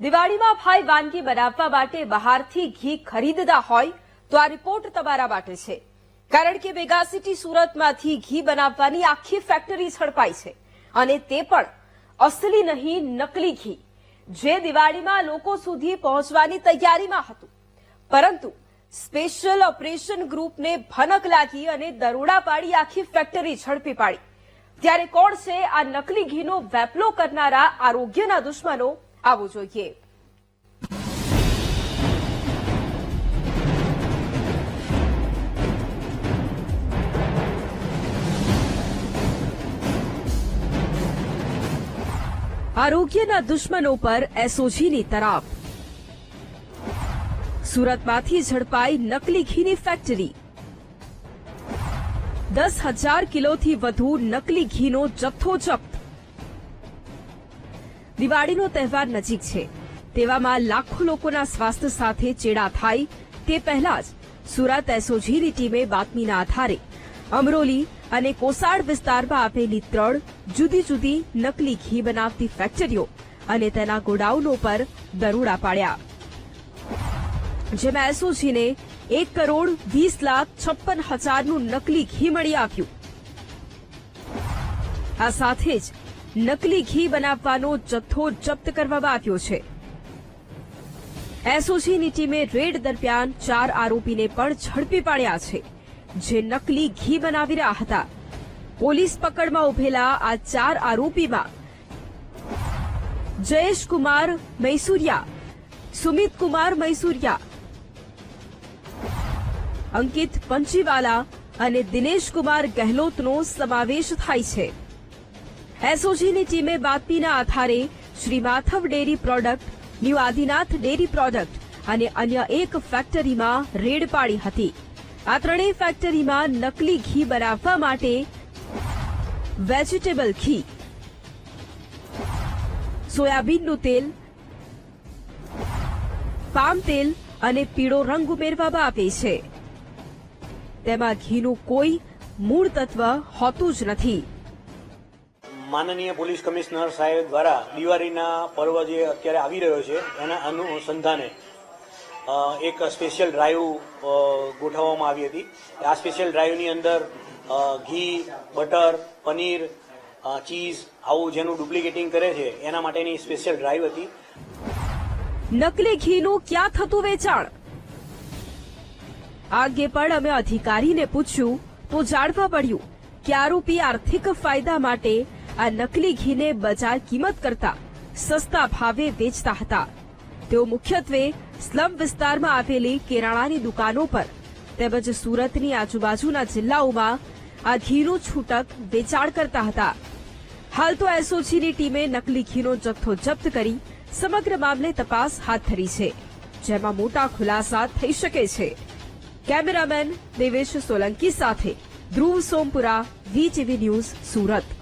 દિવાળીમાં ભાઈ વાનગી બનાવવા માટે બહારથી ઘી ખરીદતા હોય તો આ રિપોર્ટ તમારા માટે છે. કારણ કે મેગા સિટી સુરતમાંથી ઘી બનાવવાની આખી ફેક્ટરી ઝડપાઈ છે અને તે પણ અસલી નહીં, નકલી ઘી. જે દિવાળીમાં લોકો સુધી પહોંચવાની તૈયારીમાં હતું. પરંતુ સ્પેશિયલ ઓપરેશન ગ્રુપને ભનક લાગી અને દરોડા પાડી આખી ફેક્ટરી ઝડપી પાડી. ત્યારે કોણ છે આ નકલી ઘીનો વેપલો કરનારા આરોગ્યના દુશ્મનો? આવો જોઈએ આરોગ્યના દુશ્મનો પર એસઓજીની તરાપ. સુરતમાંથી ઝડપાઈ નકલી ઘીની ફેક્ટરી દસ હજાર કિલોથી વધુ નકલી ઘીનો જથ્થો જપ્ત. દિવાળીનો તહેવાર નજીક છે. તેવામાં લાખો લોકોના સ્વાસ્થ્ય સાથે ચેડા થાય તે પહેલા જ સુરત એસઓજીની ટીમે બાતમીના આધારે અમરોલી અને કોસાડ વિસ્તારમાં આપેલી ત્રણ જુદી જુદી નકલી ઘી બનાવતી ફેક્ટરીઓ અને તેના ગોડાઉનો પર દરોડા પાડ્યા. જેમાં એસઓજીને એક કરોડ વીસ લાખ છપ્પન હજારનું નકલી ઘી મળી આવ્યું. આ સાથે જ નકલી ઘી બનાવવાનો જથ્થો જપ્ત કરવામાં આવ્યો છે. એસઓજીની ટીમે રેડ દરમિયાન ચાર આરોપીને પણ ઝડપી પાડ્યા છે. જે નકલી ઘી બનાવી રહ્યા હતા. પોલીસ પકડમાં ઉભેલા આ ચાર આરોપીમાં જયેશ કુમાર મૈસુરિયા, સુમિત કુમાર મૈસુરિયા, અંકિત પંચીવાલા અને દિનેશ કુમાર ગહેલોતનો સમાવેશ થાય છે. એસઓજીની ટીમે બાતમીના આધારે Shri Madhav dairy product, new Adinath dairy product અને અન્ય એક ફેક્ટરીમાં રેડ પાડી હતી. આ ત્રણેય ફેક્ટરીમાં નકલી ઘી બનાવવા માટે વેજીટેબલ ઘી, સોયાબીનનું તેલ, પામ તેલ અને પીળો રંગ ઉમેરવામાં આવે છે. તેમાં ઘીનું કોઈ મૂળ તત્વ હોતું જ નથી. માનનીય પોલીસ કમિશનર સાહેબ દ્વારા દિવાળીના પર્વ જે અત્યારે આવી રહ્યો છે, એના અનુસંધાને એક સ્પેશિયલ ડ્રાઈવ ગોઠવવામાં આવી હતી. આ સ્પેશિયલ ડ્રાઈવની અંદર ઘી, બટર, પનીર ચીઝ, આવું જેનું ડુપ્લિકેટિંગ કરે છે, એના માટેની સ્પેશિયલ ડ્રાઈવ હતી. નકલી ઘીનું ક્યાં થતું વેચાણ? આ અંગે પણ અમે અધિકારીને પૂછ્યું, તો જાણવા પડ્યું કે આરોપી આર્થિક ફાયદા માટે આ નકલી ઘીને બજાર કિંમત કરતા સસ્તા ભાવે વેચતા હતા. તેઓ મુખ્યત્વે સ્લમ વિસ્તારમાં આવેલી કેરાણાની દુકાનો પર તેમજ સુરતની આજુબાજુના જિલ્લાઓમાં આ ઘીનું છૂટક વેચાણ કરતા હતા. હાલ તો એસઓજીની ટીમે નકલી ઘીનો જથ્થો જપ્ત કરી સમગ્ર મામલે તપાસ હાથ ધરી છે, જેમાં મોટા ખુલાસા થઈ શકે છે. કેમેરામેન દેવેશ સોલંકી સાથે ધ્રુવ સોમપુરા વીટીવી ન્યૂઝ સુરત.